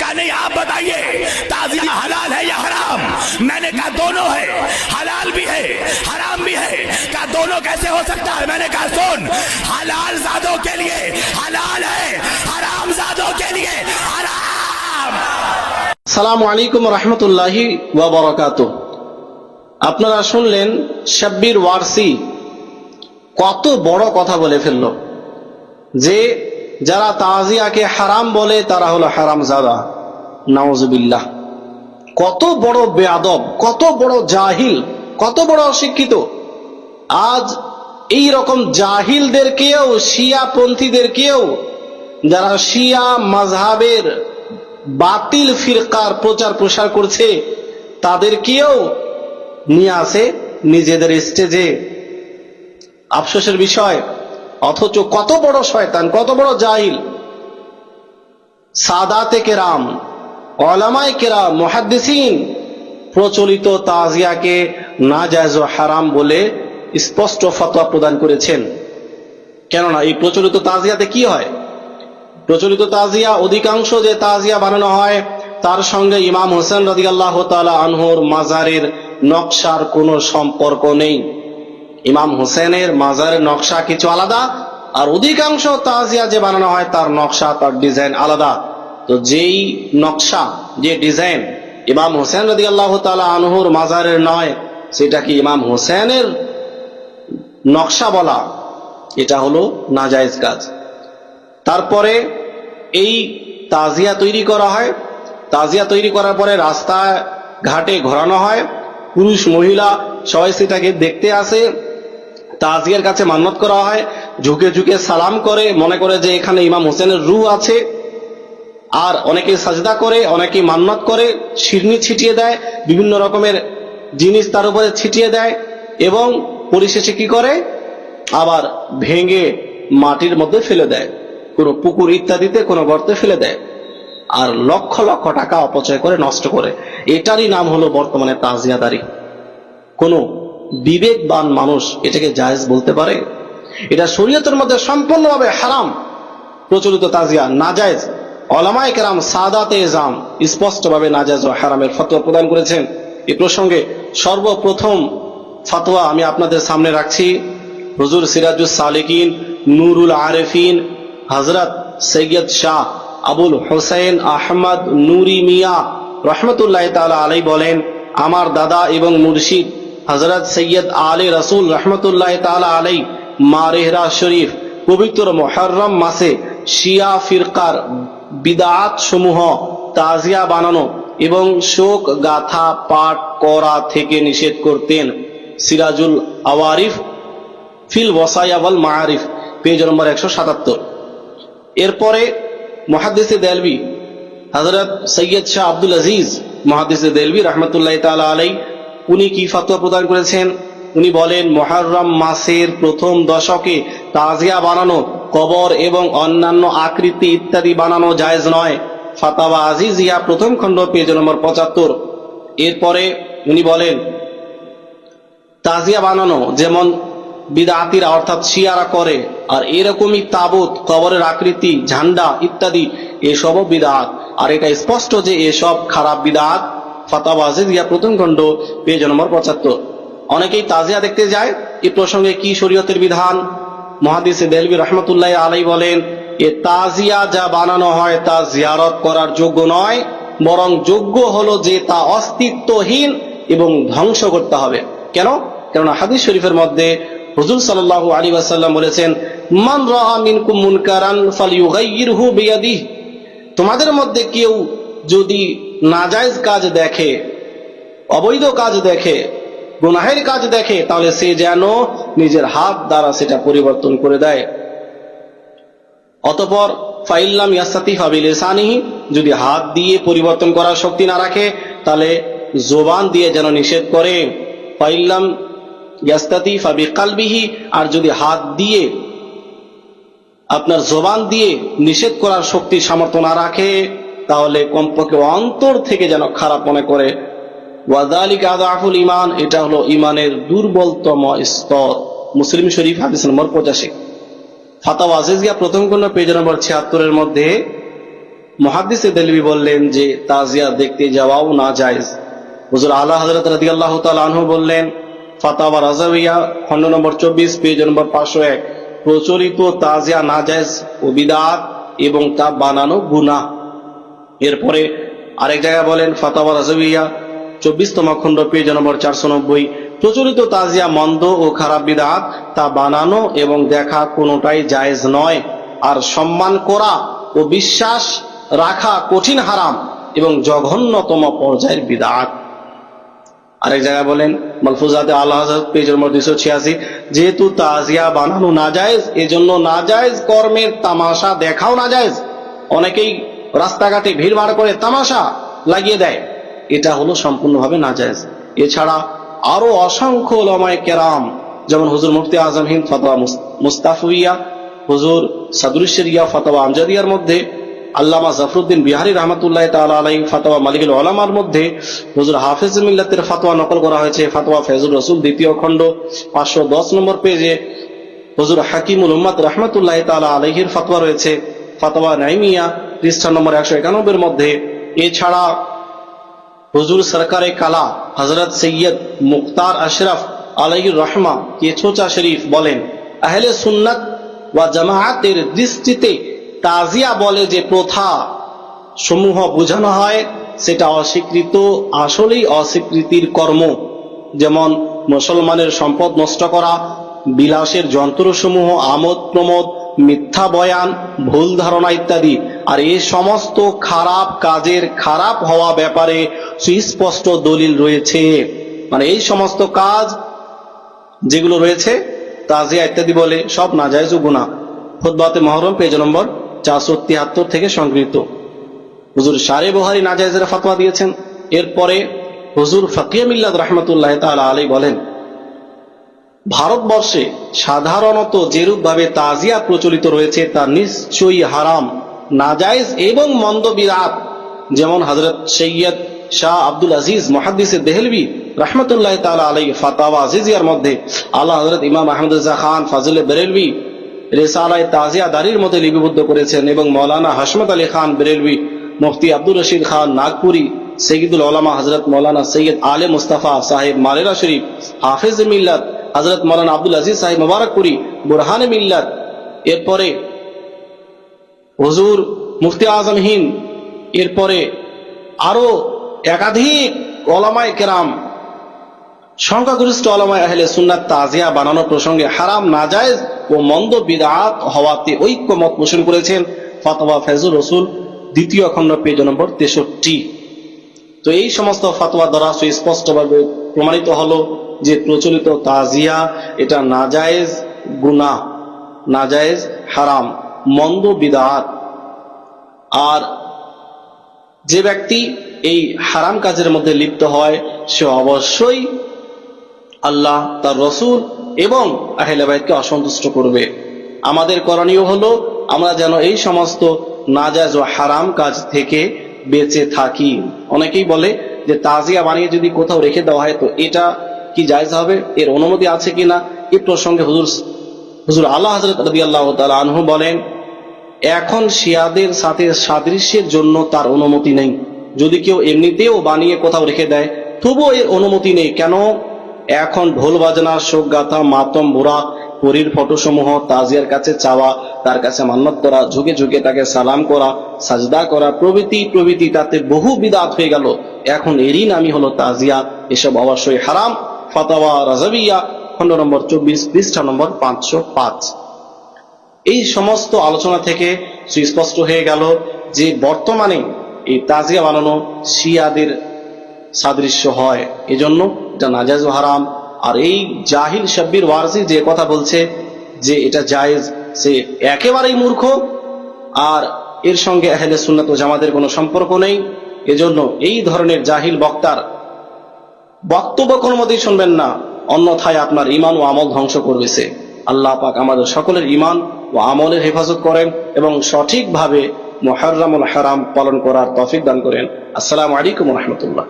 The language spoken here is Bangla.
कहा नहीं आप बताइए ताजिया हलाल है या हराम मैंने कहा दोनों है हलाल भी है हराम भी है कहा दोनों कैसे हो सकता है मैंने कहा सुन हलाल जादों के लिए हलाल है हराम जादों के लिए हराम সালামু আলাইকুম রহমতুল্লাহি ওয়াবারাকাত আপনারা শুনলেন শাব্বির ওয়ারসি কত বড় কথা বলে ফেলল যে যারা তাজিয়াকে হারাম বলে, তারা হলো হারাম জাদা নাউজুবিল্লাহ। কত বড় বেয়াদব কত বড় জাহিল, কত বড় অশিক্ষিত। আজ এই রকম জাহিলদেরকেও শিয়া পন্থীদেরকেও যারা শিয়া মাঝহাবের বাতিল ফিরকার প্রচার প্রসার করছে, তাদেরকেও নিয়ে আসে নিজেদের স্টেজে আফসোসের বিষয় অথচ কত বড় শয়তান, কত বড় জাহিল। সাদাতে কেরাম অলামায় কেরাম, মহাদ্দিসিন, প্রচলিত তাজিয়াকে না জায়জ হারাম বলে স্পষ্ট ফতোয়া প্রদান করেছেন। কেননা এই প্রচলিত তাজিয়াতে কি হয়? প্রচলিত তাজিয়া অধিকাংশ যে তাজিয়া বানানো হয়, তার সঙ্গে ইমাম হোসেন রদি আল্লাহ আনহর মাজারের নকশার কোনো সম্পর্ক নেই। ইমাম হোসেনের মাজারের নকশা কিছু আলাদা, আর অধিকাংশ তাজিয়া যে বানানো হয় তার নকশা, তার ডিজাইন আলাদা। তো যেই নকশা, যে ডিজাইন ইমাম হোসেন রদি আল্লাহ তালা আনহুর মাজারের নয়, সেটা কি ইমাম হোসেনের নকশা বলা? এটা হলো নাজায়েজ কাজ। তারপরে এই তাজিয়া তৈরি করা হয়। তাজিয়া তৈরি করার পরে রাস্তা ঘাটে ঘোরানো হয়। পুরুষ, মহিলা সবাই সেটাকে দেখতে আসে। তাজিয়ার কাছে মান্নত করা হয়, ঝুঁকে ঝুঁকে সালাম করে, মনে করে যে এখানে ইমাম হোসেনের রু আছে। আর অনেকে সাজদা করে অনেকে মান্নত করে, শিরনি ছিটিয়ে দেয়, বিভিন্ন রকমের জিনিস তার উপরে ছিটিয়ে দেয় এবং পরিশেষে কি করে? আবার ভেঙে মাটির মধ্যে ফেলে দেয়। কোনো পুকুর ইত্যাদিতে কোনো গর্তে ফেলে দেয়। আর লক্ষ লক্ষ টাকা অপচয় করে, নষ্ট করে। এটারই নাম হলো বর্তমানে তাজিয়াদারি। কোনো বিবেকবান মানুষ এটাকে জায়েজ বলতে পারে। এটা শরীয়তের মধ্যে সম্পূর্ণভাবে হারাম। প্রচলিত তাজিয়া নাজায়েজ। অলামায় কেরাম সাদাতে এজাম স্পষ্টভাবে নাজাজ ও হারামের ফতোয়া প্রদান করেছেন। এ প্রসঙ্গে সর্বপ্রথম ফতোয়া আমি আপনাদের সামনে রাখছি। হজুর সিরাজুস সালেকিন, নুরুল আরেফিন হজরত সৈয়দ শাহ আবুল হোসেন আহমদ নুরি মিয়া রহমতুল্লাহ তালা আলাই বলেন, আমার দাদা এবং মুর্শিদ হজরত সৈয়দ আলী রসুল রহমতুল্লাহ তালা আলাই মারেহরা শরীফ, পবিত্র মোহরম মাসে শিয়া ফিরকার বিদাত সমূহ তাজিয়া বানানো এবং শোক গাথা পাঠ করা থেকে নিষেধ করতেন। সিরাজুল আওয়ারিফ ফিল ওয়াসায়াওয়াল মাআরিফ, পেজ নম্বর একশো সাতাত্তর। এরপরে মহাদিসে দেলবি হজরত সৈয়দ শাহ আব্দুল আজিজ মহাদিসে দেলবি রহমতুল্লাহ তালা আলাই উনি কি ফতোয়া প্রদান করেছেন? উনি বলেন মহারম মাসের প্রথম দশকে তাজিয়া বানানো, কবর এবং অন্যান্য আকৃতি ইত্যাদি বানানো জায়েজ নয়। ফাতাওয়া আজিজিয়া প্রথম খণ্ড, পেজ নম্বর পঁচাত্তর। এরপরে উনি বলেন, তাজিয়া বানানো যেমন বিদাতিরা অর্থাৎ শিয়ারা করে, আর এরকমই তাবুত, কবরের আকৃতি, ঝান্ডা ইত্যাদি, এসবও বিদাত। আর এটা স্পষ্ট যে এসব খারাপ বিদাত ইয়া প্রথম খণ্ড পেজ নম্বর পঁচাত্তর। অনেকেই তাজিয়া দেখতে যায় এ প্রসঙ্গে কি শরীয়তের বিধান? মহাদিসে দেলবি রহমতুল্লাহ আলাই বলেন, এ তাজিয়া যা বানানো হয় তা জিয়ারত করার যোগ্য নয়, বরং যোগ্য হলো যে তা অস্তিত্বহীন এবং ধ্বংস করতে হবে। কেন? কেননা হাদিস শরীফের মধ্যে হুজুর সাল্লাল্লাহু আলাইহি ওয়াসাল্লাম বলেছেন, মান মিনকুম মুনকারান ফালইউগাইয়িরহু বিয়াদিহি। তোমাদের মধ্যে কেউ যদি নাজায়েজ কাজ দেখে, অবৈধ কাজ দেখে, গুনাহের কাজ দেখে, তাহলে সে যেন নিজের হাত দ্বারা সেটা পরিবর্তন করে দেয়। অতপর ফাইল্লাম ইয়াসাতি ফাবিলিসানিহি যদি হাত দিয়ে পরিবর্তন করার শক্তি না রাখে, তাহলে জোবান দিয়ে যেন নিষেধ করে। ফাইল্লাম ইয়াস্তাতি ফাবি কালবিহি, আর যদি হাত দিয়ে আপনার জোবান দিয়ে নিষেধ করার শক্তি সামর্থ্য না রাখে তাহলে কমপক্ষে অন্তর থেকে যেন খারাপ মনে করে। ওয়াদালিক আদাফুল ইমান এটা হলো ইমানের দুর্বলতম স্তর। মুসলিম শরীফ হাদিস নম্বর পঁচাশি। ফাতাওয়া আজিজিয়া প্রথম কোন পেজ নম্বর ছিয়াত্তরের মধ্যে মহাদিসে দেলবি বললেন যে, তাজিয়া দেখতে যাওয়াও না জায়েজ হুজুর আলা হজরত রাদি আল্লাহ আনহু বললেন, ফাতাওয়া রাজাবিয়া খন্ড নম্বর চব্বিশ, পেজ নম্বর পাঁচশো এক। প্রচলিত তাজিয়া না জায়েজ ও বিদাত এবং তা বানানো গুনাহ। এরপরে আরেক জায়গায় বলেন, ফাতাওয়া রাজাবিয়া, চব্বিশতম খণ্ড পেজ নম্বর চারশো নব্বই। প্রচলিত তাজিয়া মন্দ ও খারাপ বিদাত তা বানানো এবং দেখা কোনোটাই জায়েজ নয়। আর সম্মান করা ও বিশ্বাস রাখা কঠিন হারাম এবং জঘন্যতম পর্যায়ের বিদাত। আরেক জায়গায় বলেন, মালফুজাতে আল্লাহ পেজ নম্বর দুইশো ছিয়াশি, যেহেতু তাজিয়া বানানো না জায়েজ এজন্য না জায়েজ কর্মের তামাশা দেখাও না জায়েজ অনেকেই রাস্তাঘাটে ভিড় ভাড় করে তামাশা লাগিয়ে দেয়। এটা হলো সম্পূর্ণভাবে না জায়েজ এছাড়া আরও অসংখ্য ওলামায়ে কেরাম, যেমন হুজুর মুফতি আজম হিন্দ ফতোয়া মুস- মুস্তাফিয়া, হুজুর সাদুরিশরিয়া ফতোয়া আমজাদিয়ার মধ্যে, আল্লামা জাফরুদ্দিন বিহারি রহমতুল্লাহ তাআলা আলাই ফাতোয়া মালিকুল ওলামার মধ্যে, হুজুর হাফিজ মিল্লাতের ফাতোয়া নকল করা হয়েছে, ফাতোয়া ফেজুর রসুল দ্বিতীয় খণ্ড, পাঁচশো দশ নম্বর পেজে। হুজুর হাকিমুল উম্মাদ রহমতুল্লাহ তাআলা আলাইহির ফাতোয়া রয়েছে, ফাতোয়া নাইমিয়া পৃষ্ঠা নম্বর একশো একানব্বইয়ের মধ্যে, এছাড়া হুজুর সরকারে কালা হজরত সৈয়দ মুক্তার আশরাফ আলাইহির রহমা কেছোচা শরীফ বলেন, আহলে সুন্নাত ওয়া জামায়াতের দৃষ্টিতে তাজিয়া বলে যে প্রথা সমূহ বোঝানো হয়, সেটা অস্বীকৃত, আসলেই অস্বীকৃতির কর্ম। যেমন মুসলমানের সম্পদ নষ্ট করা, বিলাসের যন্ত্রসমূহ আমোদ প্রমোদ মিথ্যা বয়ান, ভুল ধারণা ইত্যাদি। আর এই সমস্ত খারাপ কাজের খারাপ হওয়া ব্যাপারে সুস্পষ্ট দলিল রয়েছে। মানে এই সমস্ত কাজ যেগুলো রয়েছে, তাজিয়া ইত্যাদি বলে সব নাজায়জ গুণা খুদ্বাতে মহরম, পেজ নম্বর চারশো তিয়াত্তর থেকে সংগৃহীত। হুজুর সারে বোহারি নাজায়জের ফতোয়া দিয়েছেন। এরপরে হুজুর ফকিয়া মিল্লাদ রহমতুল্লাহ তাআলা আলী বলেন ভারতবর্ষে সাধারণত যেরূপভাবে তাজিয়া প্রচলিত রয়েছে, তা নিশ্চয়ই হারাম, নাজায়েজ এবং মন্দ বিরাট। যেমন হজরত সৈয়দ শাহ আব্দুল আজিজ মহাদিসে দেহলবি রহমতুল্লাহ তাআলা আলাই ফাতাওয়া আজিজিয়ার মধ্যে আল্লাহ হজরত ইমাম আহমদ খান, ফাজিল বেরেলভি রেসালায় তাজিয়া দারির মধ্যে লিপিবদ্ধ করেছেন এবং মৌলানা হাসমত আলী খান বেরেলভি, মুফতি আব্দুর রশিদ খান নাগপুরি, সৈয়দুল ওলামা হজরত মৌলানা সৈয়দ আলে মুস্তাফা সাহেব মালেরা শরীফ, হাফিজ মিল্লাত হজরত মৌলানা আব্দুল আজিজ সাহেব মোবারকপুরি বুরহানে মিল্লাত, এরপরে হজুর মুফতি আজম হিন্দ, এরপরে আরও একাধিক ওলামায় কেরাম, সংখ্যাগরিষ্ঠ ওলামায় আহলে সুন্নাত তাজিয়া বানানো প্রসঙ্গে হারাম, নাজায়েজ ও মন্দ বিদাত হওয়াতে ঐক্যমত পোষণ করেছেন ফাতোয়া ফেজুর রসুল, দ্বিতীয় খণ্ড পেজ নম্বর তেষট্টি। তো এই সমস্ত ফাতোয়া দ্বারা সুস্পষ্টভাবে প্রমাণিত হলো যে প্রচলিত তাজিয়া, এটা নাজায়েজ গুনাহ, নাজায়েজ হারাম, মন্দ বিদাত। আর যে ব্যক্তি এই হারাম কাজের মধ্যে লিপ্ত হয়, সে অবশ্যই আল্লাহ, তার রসুল এবং আহলেবাইদকে অসন্তুষ্ট করবে। আমাদের করণীয় হলো, আমরা যেন এই সমস্ত নাজাজ ও হারাম কাজ থেকে বেঁচে থাকি। অনেকেই বলে যে তাজিয়া বানিয়ে যদি কোথাও রেখে দেওয়া হয়, তো এটা কি জায়জ হবে? এর অনুমতি আছে কিনা? এ প্রসঙ্গে হুজুর হুজুর আল্লাহ হজরত রবি আল্লাহ আনহু বলেন, এখন শিয়াদের সাথে সাদৃশ্যের জন্য তার অনুমতি নেই। যদি কেউ এমনিতেও বানিয়ে কোথাও রেখে দেয়, তবুও এর অনুমতি নেই। কেন? এখন ঢোল বাজনা, শোক গাথা, মাতম বুড়া, পরীর ফটোসমূহ, তাজিয়ার কাছে চাওয়া, তার কাছে মান্নত করা, ঝুঁকে ঝুঁকে তাকে সালাম করা, সাজদা করা, প্রভৃতি প্রভৃতি তাতে বহু বিদাত হয়ে গেল। এখন এরই নামই হলো তাজিয়া। এসব অবশ্যই হারাম। ফাতাওয়া রাজাবিয়া খন্ড নম্বর চব্বিশ, পৃষ্ঠা নম্বর পাঁচশো পাঁচ। এই সমস্ত আলোচনা থেকে সুস্পষ্ট হয়ে গেল যে বর্তমানে এই তাজিয়া বানানো শিয়াদের সাদৃশ্য হয়। এজন্য এটা নাজাজ হারাম। আর এই জাহিল শাব্বির ওয়ারসি যে কথা বলছে যে এটা জায়েজ, সে একেবারেই মূর্খ। আর এর সঙ্গে আহলে সুন্নাত ও জামাতের কোনো সম্পর্ক নেই। এজন্য এই ধরনের জাহিল বক্তার বক্তব্য কোনো মতেই শুনবেন না, অন্যথায় আপনার ইমান ও আমল ধ্বংস করবে সে আল্লাহ পাক আমাদের সকলের ইমান ও আমলের হেফাজত করেন এবং সঠিকভাবে মোহারামুল হারাম পালন করার তফিক দান করেন। আসসালামু আলাইকুম রহমতুল্লাহ।